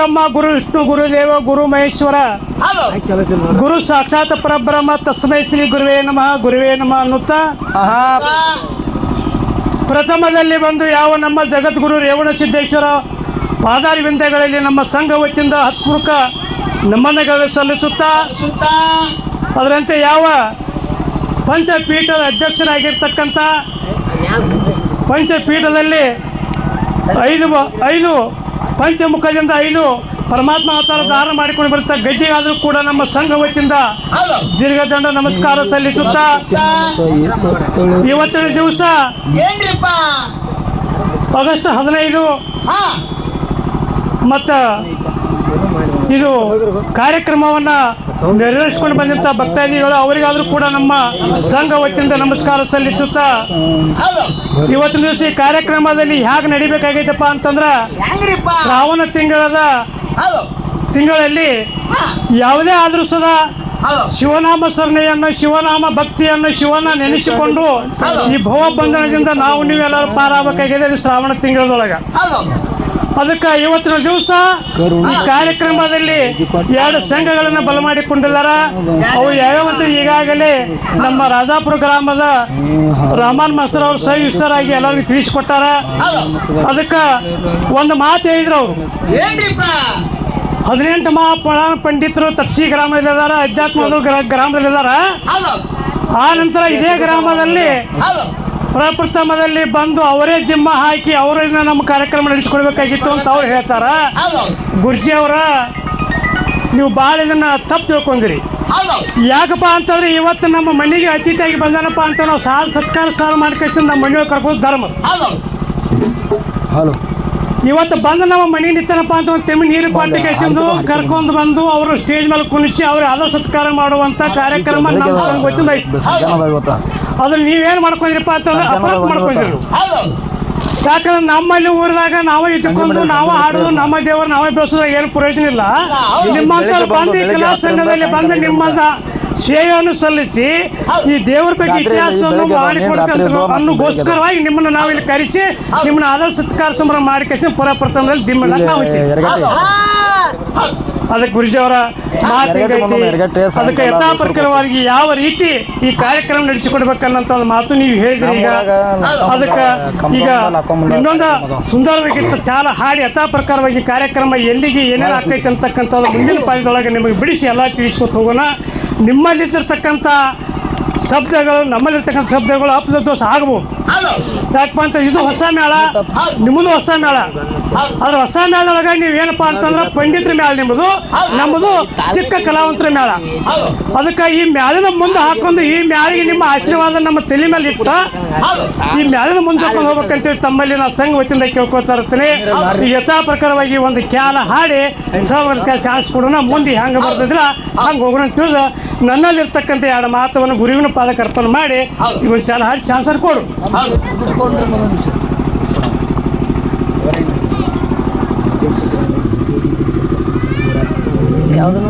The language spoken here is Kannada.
ಬ್ರಹ್ಮ ಗುರು ವಿಷ್ಣು ಗುರುದೇವ ಗುರು ಮಹೇಶ್ವರ. ಗುರು ಸಾಕ್ಷಾತ್ ಪರಬ್ರಹ್ಮ ತಸ್ಮೈ ಶ್ರೀ ಗುರುವೇ ನಮಃ ಗುರುವೇ ನಮಃ ಅನ್ನುತ್ತಾ? ಪ್ರಥಮದಲ್ಲಿ ಬಂದು ಯಾವ ನಮ್ಮ ಜಗದ್ಗುರು ರೇವಣ ಸಿದ್ದೇಶ್ವರ ಪಾದಾರವಿಂದಗಳಲ್ಲಿ ನಮ್ಮ ಸಂಘ ವತಿಯಿಂದ ಹತ್ಪೂರ್ಕ ನಮ್ಮನೆಗಳು ಸಲ್ಲಿಸುತ್ತಾ? ಸುತ್ತ ಅದರಂತೆ ಯಾವ ಪಂಚಪೀಠದ ಅಧ್ಯಕ್ಷರಾಗಿರ್ತಕ್ಕಂಥ ಪಂಚಪೀಠದಲ್ಲಿ ಐದು ಐದು ಪಂಚಮುಖದಿಂದ ಐದು ಪರಮಾತ್ಮ ಅವತಾರ ಧಾರಣ ಮಾಡಿಕೊಂಡು ಬರುತ್ತಾ ಗದ್ದಿಗಾದರೂ ಕೂಡ ನಮ್ಮ ಸಂಘ ವತಿಯಿಂದ ದೀರ್ಘದಂಡ ನಮಸ್ಕಾರ ಸಲ್ಲಿಸುತ್ತಾ ಇವತ್ತಿನ ದಿವಸ ಆಗಸ್ಟ್ ಹದಿನೈದು. ಮತ್ತು ಇದು ಕಾರ್ಯಕ್ರಮವನ್ನು ನೆರವೇರಿಸಿಕೊಂಡು ಬಂದಂಥ ಭಕ್ತಾದಿಗಳು ಅವರಿಗಾದರೂ ಕೂಡ ನಮ್ಮ ಸಂಘ ವತಿಯಿಂದ ನಮಸ್ಕಾರ ಸಲ್ಲಿಸುತ್ತಾ ಇವತ್ತಿನ ದಿವಸ ಈ ಕಾರ್ಯಕ್ರಮದಲ್ಲಿ ಹೇಗೆ ನಡಿಬೇಕಾಗೈತಪ್ಪ ಅಂತಂದ್ರೆ ಶ್ರಾವಣ ತಿಂಗಳದ ತಿಂಗಳಲ್ಲಿ ಯಾವುದೇ ಆದರೂ ಸದ ಶಿವನಾಮ ಸರಣೆಯನ್ನು ಶಿವನಾಮ ಭಕ್ತಿಯನ್ನು ಶಿವನ ನೆನೆಸಿಕೊಂಡು ಈ ಭವ ಬಂಧನದಿಂದ ನಾವು ನೀವೆಲ್ಲರೂ ಪಾರಾಗಬೇಕಾಗಿದೆ ಅದು ಶ್ರಾವಣ ತಿಂಗಳದೊಳಗೆ. ಅದಕ್ಕೆ ಇವತ್ತಿನ ದಿವಸ ಈ ಕಾರ್ಯಕ್ರಮದಲ್ಲಿ ಎರಡು ಸಂಘಗಳನ್ನು ಬಲ ಮಾಡಿಕೊಂಡಿದ್ದಾರೆ ಅವು ಯಾವ್ಯಾವಂತ ಈಗಾಗಲೇ ನಮ್ಮ ರಾಜಾಪುರ ಗ್ರಾಮದ ರಾಮನ್ ಮಾಸ್ತರ್ ಅವರು ಇಷ್ಟರಾಗಿ ಎಲ್ಲರಿಗೂ ತಿಳಿಸಿಕೊಟ್ಟಾರ. ಅದಕ್ಕೆ ಒಂದು ಮಾತು ಹೇಳಿದ್ರು ಅವರು. ಹದಿನೆಂಟು ಮಹಾ ಮಹಾಪುರಾಣ ಪಂಡಿತರು ತಪ್ಸಿ ಗ್ರಾಮದಲ್ಲಿದ್ದಾರೆ ಅಧ್ಯಾತ್ಮದ ಗ್ರ- ಗ್ರಾಮದಲ್ಲಿದ್ದಾರೆ ಹೌದು. ಆ ನಂತರ ಇದೇ ಗ್ರಾಮದಲ್ಲಿ ಹೌದು. ಪ್ರಪ್ರಥಮದಲ್ಲಿ ಬಂದು ಅವರೇ ಜಿಮ್ಮ ಹಾಕಿ ಅವರನ್ನ ನಮ್ಮ ಕಾರ್ಯಕ್ರಮ ನಡೆಸಿಕೊಡ್ಬೇಕಾಗಿತ್ತು ಅಂತ ಅವ್ರು ಹೇಳ್ತಾರ. ಹೌದು ಗುರ್ಜಿ ಅವರ ನೀವು ಭಾಳ ಇದನ್ನ ತಪ್ಪು ತಿಳ್ಕೊಂಡಿರಿ. ಹೌದು ಯಾಕಪ್ಪ ಅಂತಂದ್ರೆ ಇವತ್ತು ನಮ್ಮ ಮನೆಗೆ ಅತಿಥಿಯಾಗಿ ಬಂದಾನಪ್ಪ ಅಂತ ನಾವು ಸಾಲ ಸತ್ಕಾರ ಸಾಲ ಮಾಡ್ಕೊಂಡು ನಮ್ಮ ಮನೆಯೊಳಗೆ ಕರ್ಕೊಂಡು ಧರ್ಮ. ಹೌದು ಹಲೋ. ಇವತ್ತು ಬಂದು ನಮ್ಮ ಮನೇಲಿ ಇತ್ತನಪ್ಪ ಅಂತ ಒಂದು ತೆಮ್ಮಿ ನೀರು ಕೊಟ್ಟು ಕೇಸಿಂದು ಕರ್ಕೊಂಡು ಬಂದು ಅವರು ಸ್ಟೇಜ್ ಮೇಲೆ ಕುಣಿಸಿ ಅವ್ರ ಅದ ಸತ್ಕಾರ ಮಾಡುವಂತ ಕಾರ್ಯಕ್ರಮ ನಮ್ಮ ಇವತ್ತ. ಅದನ್ನ ನೀವೇನು ಮಾಡ್ಕೊಂಡಿರಪ್ಪ ಅಂತಂದ್ರೆ ಅಪರಾಧ ಮಾಡ್ಕೊಂಡಿರು ಯಾಕಂದ್ರೆ ನಮ್ಮಲ್ಲಿ ಊರಿದಾಗ ನಾವೇ ಇದ್ಕೊಂಡು ನಾವೇ ಹಾಡೋದು ನಮ್ಮ ದೇವರು ನಾವೇ ಬೆಳೆಸೋದ್ರೆ ಏನು ಪ್ರಯೋಜನ ಇಲ್ಲ. ನಿಮ್ಮಂತ ಬಂದು ಕಲಾ ಸಂಘದಲ್ಲಿ ಬಂದು ನಿಮ್ಮ ಸೇವೆಯನ್ನು ಸಲ್ಲಿಸಿ ಈ ದೇವರ ಬಗ್ಗೆ ಇತಿಹಾಸವನ್ನು ಮಾಡಿಕೊಡ್ತಂತ ಅನ್ನೋಗೋಸ್ಕರವಾಗಿ ನಿಮ್ಮನ್ನು ನಾವು ಇಲ್ಲಿ ಕರೆಸಿ ನಿಮ್ಮನ್ನ ಆದರ್ಶ ಸತ್ಕಾರ ಸಂಭ್ರಮ ಮಾಡಿ ಕಸಿ ಪರಪ್ರಥಮದಲ್ಲಿ ದಿಮ್ಮಣ್ಣ ನಾವು. ಅದಕ್ಕೆ ಗುರುಜಿಯವರ ಮಾತು ಹಿಂಗೈತಿ. ಅದಕ್ಕೆ ಯಥಾಪ್ರಕಾರವಾಗಿ ಯಾವ ರೀತಿ ಈ ಕಾರ್ಯಕ್ರಮ ನಡೆಸಿಕೊಡ್ಬೇಕನ್ನಂತ ಒಂದು ಮಾತು ನೀವು ಹೇಳಿದ್ರಿ. ಈಗ ಅದಕ್ಕೆ ಈಗ ಇನ್ನೊಂದು ಸುಂದರವಾಗಿತ್ತು ಚಾಲ ಹಾಡಿ ಯಥಾ ಪ್ರಕಾರವಾಗಿ ಕಾರ್ಯಕ್ರಮ ಎಲ್ಲಿಗೆ ಏನೇನು ಆಗ್ತೈತೆ ಅಂತಕ್ಕಂಥದ್ದು ಮುಂದಿನ ಪಾಯದೊಳಗೆ ನಿಮಗೆ ಬಿಡಿಸಿ ಎಲ್ಲ ತಿಳಿಸ್ಕೊತ ಹೋಗೋಣ. ನಿಮ್ಮಲ್ಲಿರ್ತಕ್ಕಂಥ ಶಬ್ದಗಳು ನಮ್ಮಲ್ಲಿರ್ತಕ್ಕಂಥ ಶಬ್ದಗಳು ಅಪದ ದೋಷ ಆಗ್ಬೋದು ಯಾಕಪ್ಪ ಅಂತ ಇದು ಹೊಸ ಮೇಳ ನಿಮ್ಮದು ಹೊಸ ಮೇಳ. ಆದ್ರೆ ಹೊಸ ಮೇಳದೊಳಗೆ ನೀವು ಏನಪ್ಪಾ ಅಂತಂದ್ರೆ ಪಂಡಿತರ ಮೇಳ ನಿಮ್ಮದು ನಮ್ಮದು ಚಿಕ್ಕ ಕಲಾವಂತರ ಮೇಳ. ಅದಕ್ಕೆ ಈ ಮ್ಯಾಳಿನ ಮುಂದೆ ಹಾಕೊಂಡು ಈ ಮ್ಯಾಳಿಗೆ ನಿಮ್ಮ ಆಶೀರ್ವಾದ ನಮ್ಮ ತಲೆ ಮೇಲೆ ಇಟ್ಟು ಈ ಮ್ಯಾಳಿನ ಮುಂದೆ ಹಾಕೊಂಡು ಹೋಗ್ಬೇಕಂತೇಳಿ ತಮ್ಮಲ್ಲಿ ನಾನು ಸಂಘ ವತಿಯಿಂದ ಕೇಳ್ಕೊತಾ ಇರ್ತೀನಿ. ಈ ಯಥಾ ಪ್ರಕಾರವಾಗಿ ಒಂದು ಕ್ಯಾಲ ಹಾಡಿ ಸಹ ಚಾನ್ಸ್ ಕೊಡೋಣ ಮುಂದೆ ಹೆಂಗೆ ಬರ್ತಿದ್ರ ಹಂಗೆ ಹೋಗೋಣ ಅಂತ ತಿಳಿದು ನನ್ನಲ್ಲಿರ್ತಕ್ಕಂಥ ಎರಡು ಮಾತವನ್ನು ಗುರುವಿನ ಪಾದಕ್ಕೆ ಅರ್ಪಣೆ ಮಾಡಿ ಇವನು ಚಾಲ ಹಾಡಿ ಚಾನ್ಸರ್ ಕೊಡು. ಹೌದು. ಯಾವ್ದು